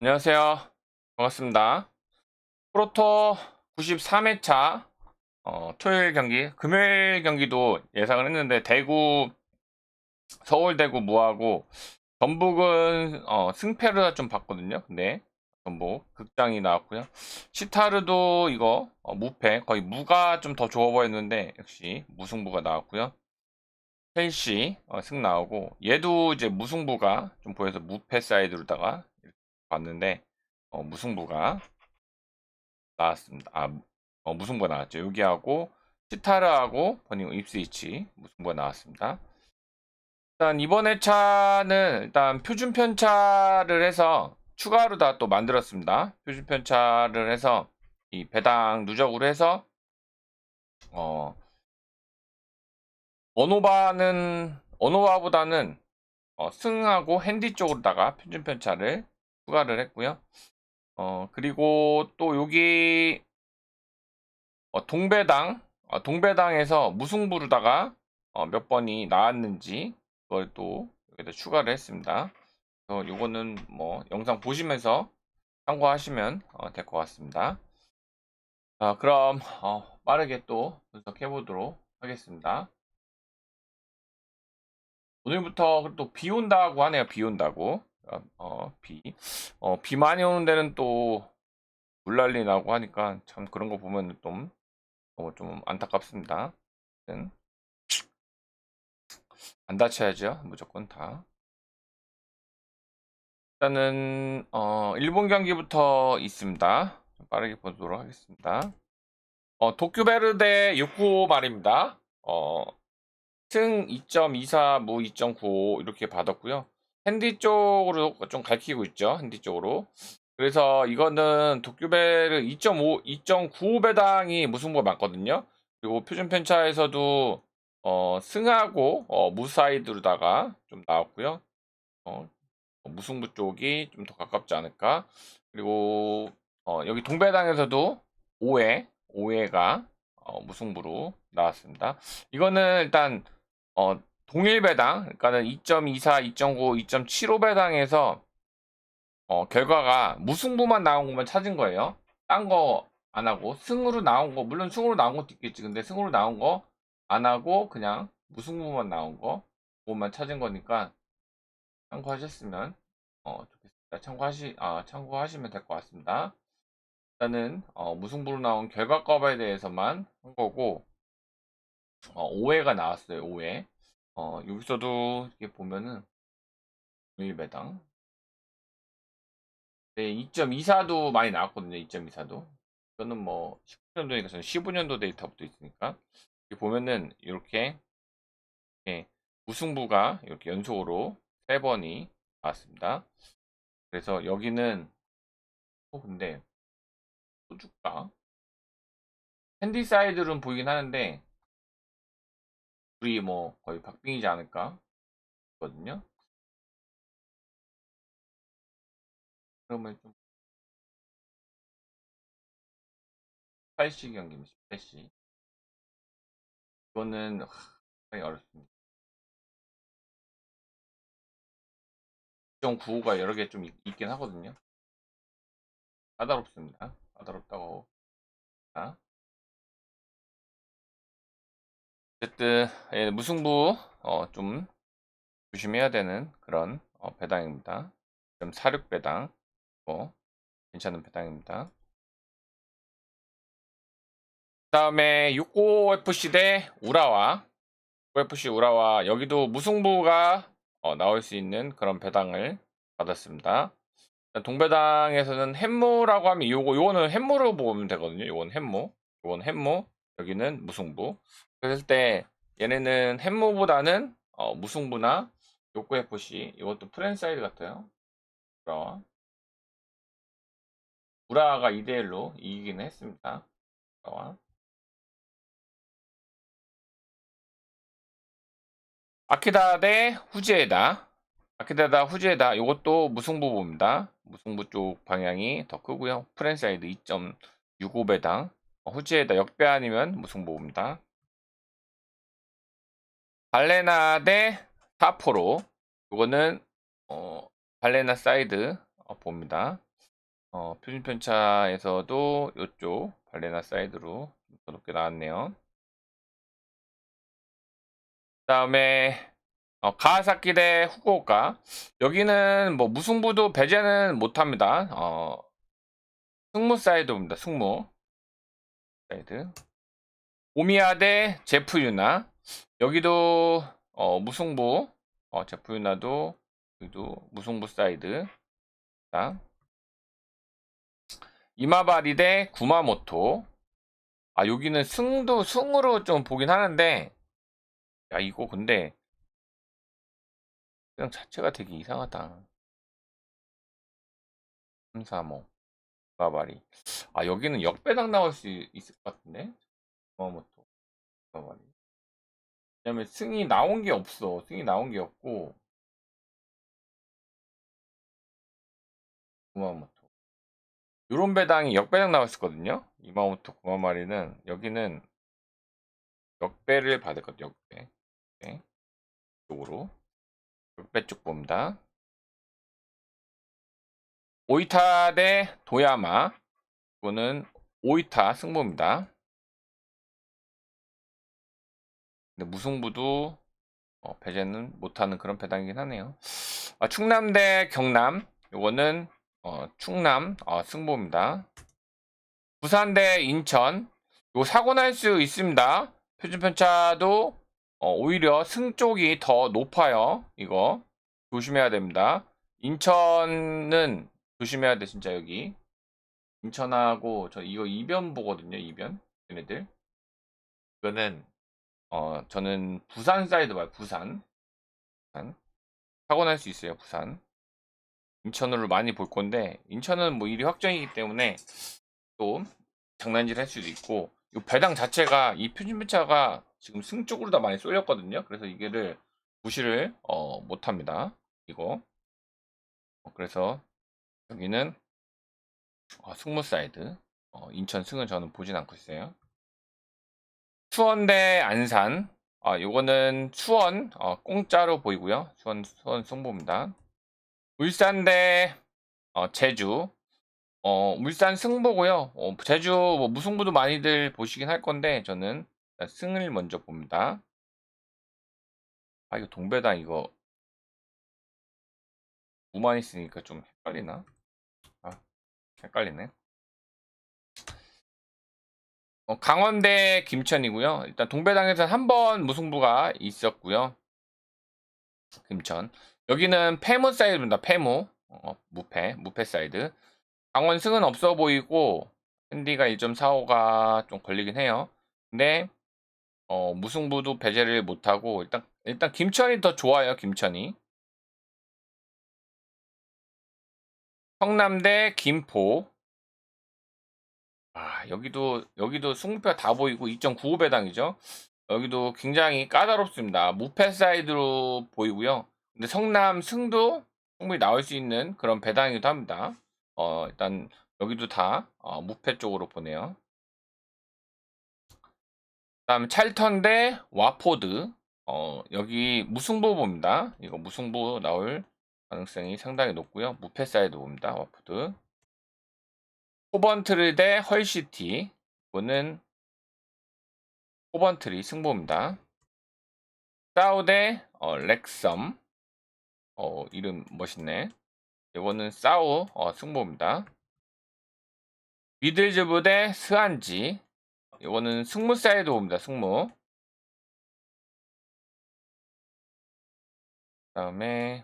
안녕하세요. 반갑습니다. 프로토 93회차 어, 토요일 경기, 금요일 경기도 예상을 했는데 대구, 서울 대구 무하고 전북은 어, 승패를 좀 봤거든요. 근데 전북 극장이 나왔고요. 시타르도 이거 어, 무패 거의 무가 좀 더 좋아 보였는데 역시 무승부가 나왔고요. 첼시 어, 승 나오고 얘도 이제 무승부가 좀 보여서 무패 사이드로다가 봤는데 어, 무승부가 나왔습니다. 아 어, 무승부가 나왔죠. 여기하고 시타르하고 버닝 입스위치 무승부가 나왔습니다. 일단 이번 회차는 일단 표준 편차를 해서 추가로 다 또 만들었습니다. 표준 편차를 해서 이 배당 누적으로 해서 어 어노바는 어노바보다는 어, 승하고 핸디 쪽으로다가 표준 편차를 추가를 했고요. 어 그리고 또 여기 어, 동배당 어, 동배당에서 무승부로다가 어, 몇 번이 나왔는지 그걸 또 여기다 추가를 했습니다. 그래서 요거는 뭐 영상 보시면서 참고하시면 어, 될 것 같습니다. 자, 그럼 어, 빠르게 또 분석해 보도록 하겠습니다. 오늘부터 또 비 온다고 하네요. 비 온다고. 어, 어, 비. 어, 비 많이 오는 데는 또 물난리 나고 하니까 참 그런 거 보면 좀, 어, 좀 안타깝습니다. 안 다쳐야죠. 무조건 다. 일단은 어, 일본 경기부터 있습니다. 좀 빠르게 보도록 하겠습니다. 어, 도쿄베르데 6구 말입니다. 어, 승 2.24, 무 2.95 이렇게 받았고요. 핸디 쪽으로 좀 갈키고 있죠. 핸디 쪽으로. 그래서 이거는 도쿄베르 2.5, 2.95 배당이 무승부가 많거든요. 그리고 표준 편차에서도 어, 승하고 어, 무사이드로다가 좀 나왔고요. 어, 무승부 쪽이 좀 더 가깝지 않을까. 그리고 어, 여기 동배당에서도 5회, 5회가 어, 무승부로 나왔습니다. 이거는 일단 어, 동일 배당, 그러니까는 2.24, 2.9, 2.75 배당에서 어, 결과가 무승부만 나온 것만 찾은 거예요. 딴 거 안 하고 승으로 나온 거 물론 승으로 나온 것도 있겠지. 근데 승으로 나온 거 안 하고 그냥 무승부만 나온 거 그것만 찾은 거니까 참고하셨으면 어, 좋겠습니다. 참고하시 아, 참고하시면 될 것 같습니다. 일단은 어, 무승부로 나온 결과 값에 대해서만 한 거고 어, 5회가 나왔어요. 5회. 어, 여기서도 이렇게 보면은 1배당 네, 2.24도 많이 나왔거든요. 2.24도. 이거는 뭐 19년도니까 저는 15년도 데이터부터 있으니까 여기 보면은 이렇게 예, 무승부가 이렇게 연속으로 세 번이 나왔습니다. 그래서 여기는 어 근데 또 줄까? 핸디 사이드는 보이긴 하는데 우리 뭐 거의 박빙이지 않을까? 거든요. 그러면 좀 18시 경기입니다. 18시. 이거는 상당히 어렵습니다. 2.95가 여러 개 좀 있긴 하거든요. 까다롭습니다. 까다롭다고. 자. 어쨌든 예, 무승부 어, 좀 조심해야 되는 그런 어, 배당입니다. 좀 사륙 배당 어, 괜찮은 배당입니다. 다음에 65FC 대 우라와 65FC 우라와 여기도 무승부가 어, 나올 수 있는 그런 배당을 받았습니다. 동배당에서는 햄무라고 하면 요거 요거는 햄무로 보면 되거든요. 요건 햄무, 요건 햄무, 여기는 무승부. 그랬을 때 얘네는 햄무보다는 어, 무승부나 요코 FC 이것도 프랜사이드 같아요. 우라와 우라가 2대1로 이기긴 했습니다. 우라와. 아키다 대 후지에다. 아키다다 후지에다. 이것도 무승부 봅니다. 무승부 쪽 방향이 더 크고요. 프랜사이드 2.65배당. 후지에다 역배 아니면 무승부 봅니다. 발레나 대 사포로. 이거는 어, 발레나 사이드 어, 봅니다. 어, 표준 편차에서도 이쪽 발레나 사이드로 좀더 높게 나왔네요. 그 다음에 어, 가와사키 대 후쿠오카 여기는 뭐 무승부도 배제는 못합니다. 어, 승무 사이드입니다. 승무 사이드 오미야 대 제프 유나 여기도 어, 무승부 어, 제프 유나도 여기도 무승부 사이드. 자, 이마바리 대 구마모토. 아 여기는 승도 승으로 좀 보긴 하는데 야 이거 근데 그냥 자체가 되게 이상하다. 335 이마바리 아 여기는 역배당 나올 수 있을 것 같은데? 구마모토 이마바리 왜냐면 승이 나온 게 없어 승이 나온 게 없고 구마모토 요런 배당이 역배당 나왔었거든요. 이마모토 구마마리는 여기는 역배를 받을 것. 역배. 네. 쪽으로 역배 쪽 봅니다. 오이타 대 도야마 이거는 오이타 승부입니다. 근데 무승부도 어, 배제는 못하는 그런 배당이긴 하네요. 아, 충남 대 경남 이거는 어, 충남 어, 승부입니다. 부산 대 인천 요 사고 날 수 있습니다. 표준 편차도 어, 오히려 승 쪽이 더 높아요. 이거 조심해야 됩니다. 인천은 조심해야 돼 진짜 여기 인천하고 저 이거 이변 보거든요. 이변 얘네들 이거는 어 저는 부산 사이드 봐요. 부산 부산 사고 날 수 있어요. 부산 인천으로 많이 볼 건데 인천은 뭐 일이 확정이기 때문에 또 장난질 할 수도 있고 이 배당 자체가 이 표준배차가 지금 승 쪽으로 다 많이 쏠렸거든요. 그래서 이게를 무시를 어, 못합니다. 이거 어, 그래서 여기는 어, 승무 사이드 어, 인천 승은 저는 보진 않고 있어요. 수원 대 안산 아 요거는 수원 어, 공짜로 보이고요. 수원 수원 승부입니다. 울산 대 어, 제주. 어, 울산 승보고요. 어, 제주 뭐 무승부도 많이들 보시긴 할 건데 저는 승을 먼저 봅니다. 아 이거 동배당 이거 무만 있으니까 좀 헷갈리나? 아 헷갈리네. 어, 강원대 김천이고요. 일단 동배당에서 한 번 무승부가 있었고요. 김천. 여기는 패무 사이드입니다. 패무. 어, 무패, 무패 사이드. 강원 승은 없어 보이고 핸디가 1.45가 좀 걸리긴 해요. 근데 어, 무승부도 배제를 못하고 일단 일단 김천이 더 좋아요. 김천이. 성남대 김포. 아, 여기도 여기도 승부표 다 보이고 2.95배당이죠. 여기도 굉장히 까다롭습니다. 무패 사이드로 보이고요. 근데 성남 승도 충분히 나올 수 있는 그런 배당이기도 합니다. 어, 일단 여기도 다 어, 무패 쪽으로 보네요. 다음 찰턴 대 와포드. 어, 여기 무승부 봅니다. 이거 무승부 나올 가능성이 상당히 높고요. 무패 사이드 봅니다. 와포드. 코번트리 대 헐시티. 이거는 코번트리 승부입니다. 사우 대 어, 렉섬. 어, 이름 멋있네. 이거는 싸우 어, 승부입니다. 미들즈브 대 스한지. 이거는 승무 사이드 옵니다. 승무. 그다음에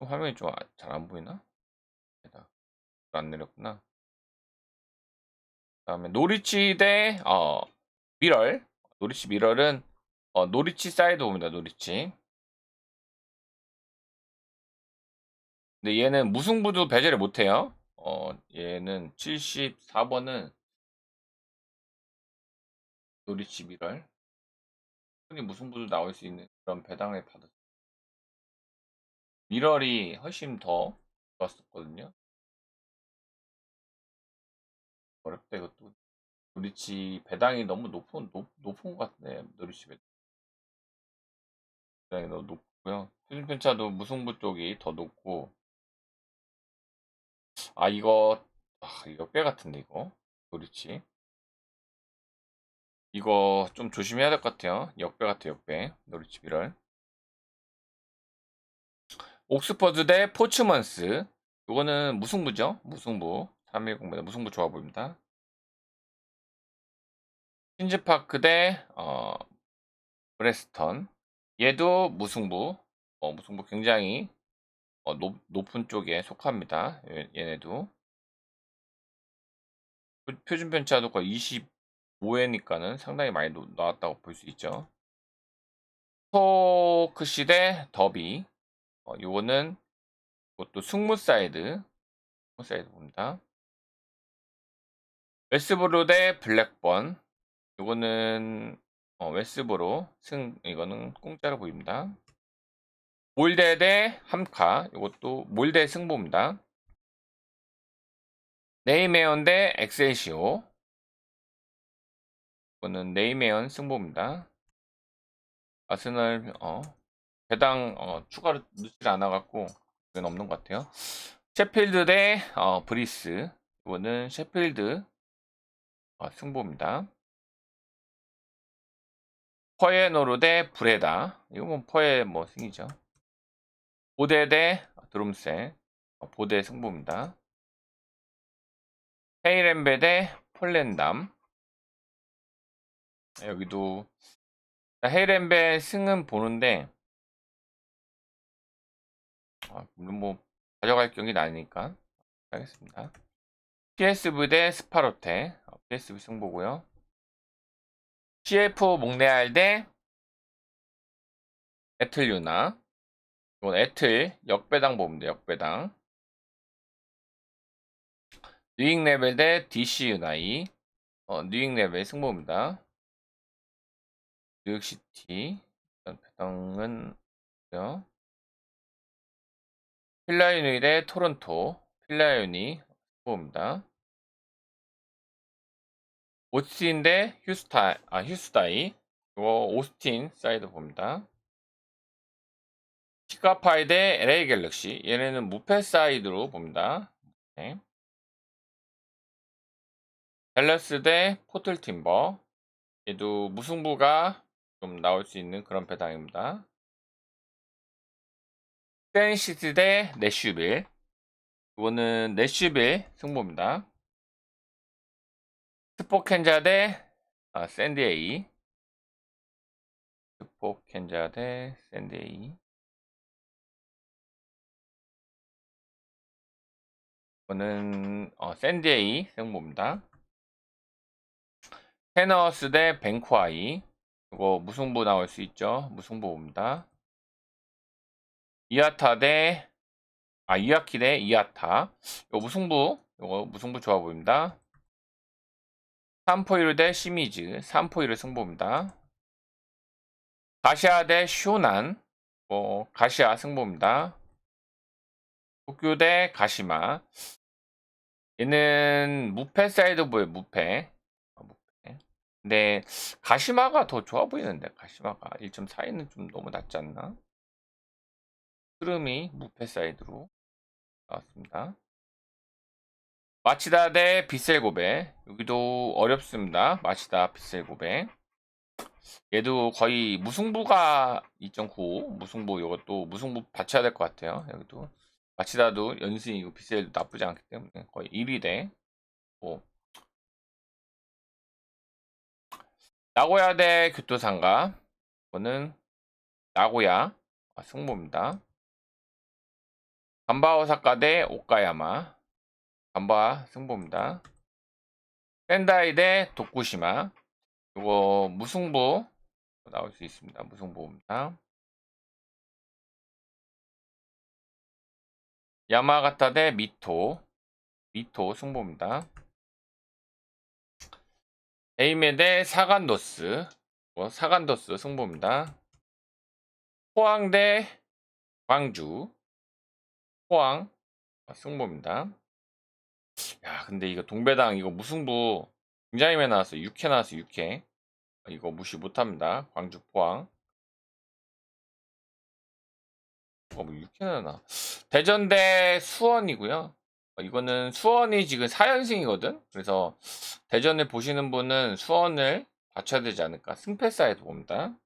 화면이 좀 잘 안 보이나? 안 내렸구나. 그다음에 노리치 대 어, 미럴. 노리치 미럴은 어, 노리치 사이드 옵니다. 노리치. 근데 얘는 무승부도 배제를 못해요. 어, 얘는 74번은 노리치 미럴. 흔히 무승부도 나올 수 있는 그런 배당을 받았어요. 미럴이 훨씬 더 좋았었거든요. 어렵다 이것도. 노리치 배당이 너무 높은 높, 높은 것 같네. 노리치 배당. 배당이 너무 높고요. 필리핀차도 무승부 쪽이 더 높고 아 이거 아 이거 꽤 같은데 이거 그렇지 이거 좀 조심해야 될 것 같아요 역배 같아 역배 노리치 비럴 옥스퍼드 대 포츠먼스 이거는 무승부죠 무승부 310보 무승부 좋아 보입니다. 퀸즈파크 대 어, 브레스턴. 얘도 무승부. 어, 무승부 굉장히 어, 높, 높은 쪽에 속합니다. 얘, 얘네도. 표- 표준 편차도 거의 25회니까는 상당히 많이 노- 나왔다고 볼 수 있죠. 토크시 대 더비. 어, 요거는 이것도 승무사이드 승무사이드 봅니다 웨스브로 대 블랙번. 요거는 어, 웨스브로 승 이거는 공짜로 보입니다. 몰대 대 함카. 이것도 몰대 승부입니다. 네이메온 대 엑셀시오. 이거는 네이메온 승부입니다. 아스널 어, 배당 어, 추가로 넣질 않아 갖고 그건 없는 것 같아요. 셰필드 대 어, 브리스. 이거는 셰필드 어, 승부입니다. 퍼에노르 대 브레다. 이거 뭐 퍼에 뭐 승이죠. 보데 대 드롬세 어, 보데 승부입니다. 헤이렌베 대 폴렌담. 여기도. 헤이렌베 승은 보는데. 아, 물론 뭐 가져갈 경기는 아니니까. 하겠습니다. PSV 대 스파로테 어, PSV 승부고요. CF 몽레알 대 에틀 유나. 이건 에틀 역배당 보면 돼 역배당. 뉴잉 레벨 대 DC 유나이. 어, 뉴잉 레벨 승부입니다. 뉴욕시티. 일단 배당은. 필라유니 대 토론토. 필라유니 승부입니다 오스틴 대 휴스타 아 휴스다이. 이거 오스틴 사이드 봅니다. 시카파이 대 LA 갤럭시. 얘네는 무패 사이드로 봅니다. 네. 댈러스 대 포틀 팀버. 얘도 무승부가 좀 나올 수 있는 그런 배당입니다. 센시티 대 내슈빌. 이거는 내슈빌 승부입니다 스포켄자 대 아, 샌디에이. 스포켄자 대 샌디에이. 이거는 어, 샌디에이 승부입니다. 테너스 대 뱅코아이. 이거 무승부 나올 수 있죠? 무승부입니다. 이아타 대 아, 이아키 대 이아타. 이거 무승부. 이거 무승부 좋아 보입니다 3포이르 대 시미즈 3포이르 승부입니다. 가시아 대 쇼난. 어, 가시아 승부입니다. 도쿄 대 가시마. 얘는 무패 사이드 보여 무패. 어, 무패. 근데 가시마가 더 좋아 보이는데 가시마가. 1.4에는 좀 너무 낮지 않나? 흐름이 무패 사이드로 나왔습니다 마치다 대 비셀고베 여기도 어렵습니다. 마치다 비셀고베 얘도 거의 무승부가 2.95 무승부 이것도 무승부 받쳐야 될 것 같아요. 여기도 마치다도 연승이고 비셀도 나쁘지 않기 때문에 거의 1위 대 뭐. 나고야 대 교토상가. 이거는 나고야 아, 승부입니다. 간바오사카 대 오카야마 간바 승부입니다. 샌다이 대 도쿠시마. 이거 무승부 나올 수 있습니다. 무승부입니다. 야마가타 대 미토. 미토 승부입니다. 에이메 대 사간도스. 뭐 사간도스 승부입니다. 포항 대 광주. 포항 승부입니다 야 근데 이거 동배당 이거 무승부 굉장히 많이 나왔어요 6회 나왔어요 6회 이거 무시 못합니다 광주 포항 어, 뭐 6회나 나 대전 대 수원이고요 어, 이거는 수원이 지금 4연승이거든. 그래서 대전을 보시는 분은 수원을 받쳐야 되지 않을까. 승패 사이드 봅니다.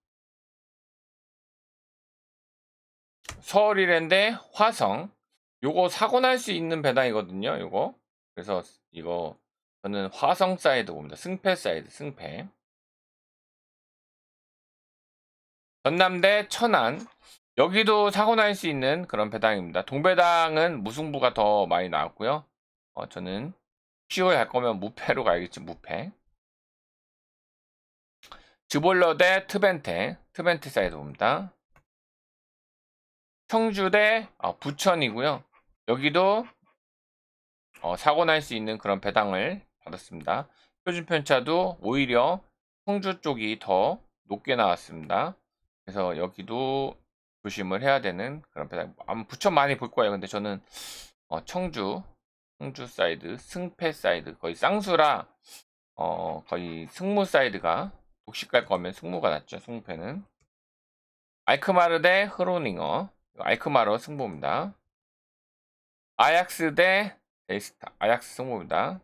서울이랜데 화성. 요거 사고 날 수 있는 배당이거든요. 요거. 그래서 이거 저는 화성 사이드 봅니다. 승패 사이드, 승패. 전남대 천안. 여기도 사고 날 수 있는 그런 배당입니다. 동배당은 무승부가 더 많이 나왔고요. 어, 저는 쉬워야 할 거면 무패로 가야겠지, 무패. 즈볼러 대 트벤테, 트벤테 사이드 봅니다. 청주 대 어, 부천이고요. 여기도 어, 사고 날 수 있는 그런 배당을 받았습니다. 표준 편차도 오히려 청주 쪽이 더 높게 나왔습니다. 그래서 여기도 조심을 해야 되는 그런 배당. 아마 부천 많이 볼 거예요. 근데 저는 어, 청주, 청주 사이드, 승패 사이드 거의 쌍수라 어, 거의 승무 사이드가 독식 갈 거면 승무가 낫죠. 승무패는 알크마르 대 흐로닝어. 알크마르 승부입니다. 아약스 대 데이스타. 아약스 승부입니다.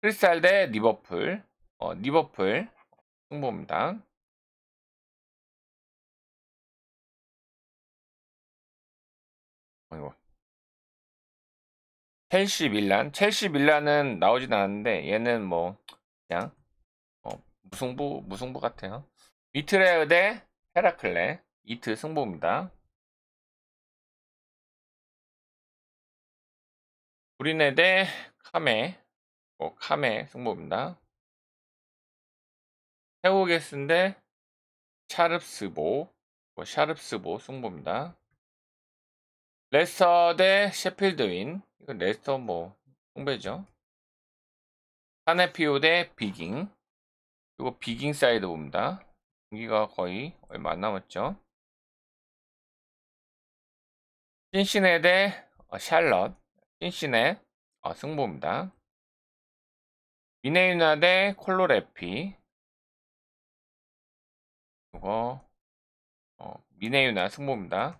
크리스탈 대 리버풀. 어, 리버풀 승부입니다. 아이고. 첼시 밀란. 첼시 밀란은 나오진 않았는데 얘는 뭐 그냥 어, 무승부 무승부 같아요. 위트레어 대 헤라클레. 이트 승부입니다. 우리네 대 카메. 어, 카메 승부입니다. 헤오게스인데 샤릅스보. 뭐 샤릅스보 승부입니다. 레스터 대 셰필드 윈. 이건 레스터 뭐 홍배죠. 사네피오 대 비깅. 이거 비깅 사이드 봅니다. 경기가 거의 얼마 안 남았죠. 신시네 대 어, 샬럿. 신시네 어, 승부입니다. 미네유나 대 콜로레피. 이거 어, 미네유나 승부입니다.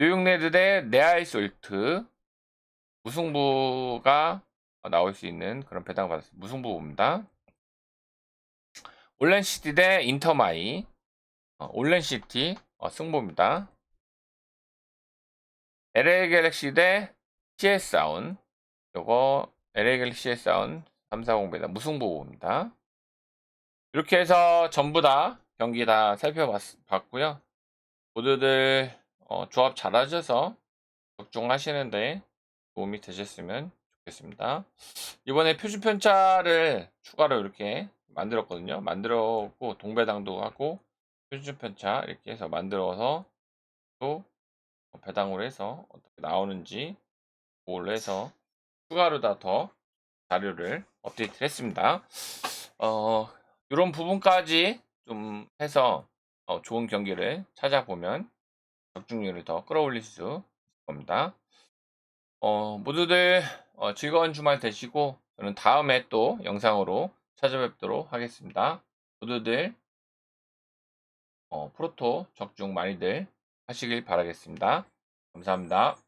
뉴욕레드 대 네아이솔트 무승부가 나올 수 있는 그런 배당을 받았습니다. 무승부입니다. 올랜시티 대 인터마이 어, 올랜시티 어, 승부입니다. LA 갤럭시 대 CS 사운 요거 LA 갤럭시 CS 사운 340배당 무승부입니다. 이렇게 해서 전부 다 경기 다 살펴봤고요. 모두들 어, 조합 잘하셔서 적중하시는데 도움이 되셨으면 좋겠습니다. 이번에 표준 편차를 추가로 이렇게 만들었거든요. 만들었고 동배당도 하고 표준 편차 이렇게 해서 만들어서 또 배당으로 해서 어떻게 나오는지 그걸로 해서 추가로 다 더 자료를 업데이트 했습니다. 어, 이런 부분까지 좀 해서 어, 좋은 경기를 찾아보면 적중률을 더 끌어올릴 수 있을 겁니다. 어, 모두들 어, 즐거운 주말 되시고 저는 다음에 또 영상으로 찾아뵙도록 하겠습니다. 모두들 어, 프로토 적중 많이들 하시길 바라겠습니다. 감사합니다.